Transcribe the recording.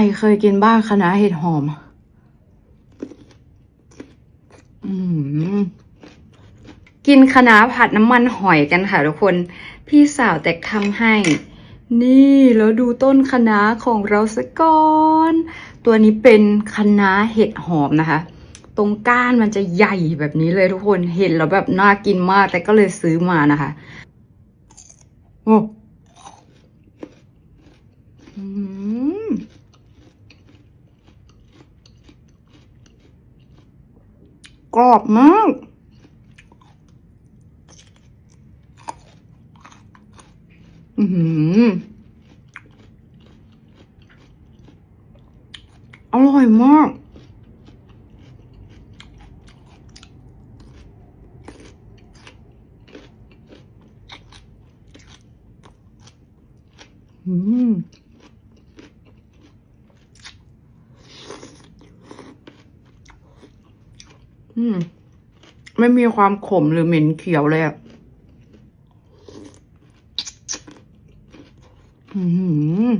ใครเคยกินบ้างคะน้าเห็ดหอมอกินคะน้าผัดน้ำมันหอยกันค่ะทุกคน พี่สาวแต่ทำให้ นี่แล้วดูต้นคะน้าของเราสะก่อน ตัวนี้เป็นคะน้าเห็ดหอมนะคะ ตรงก้านมันจะใหญ่แบบนี้เลยทุกคน เห็นแล้วแบบน่ากินมาก แต่ก็เลยซื้อมานะคะ โอ้อืมก รอบมาก อือหืออร่อยมาก อืม อืม ไม่มีความขมหรือเหม็นเขียวเลยอะอืม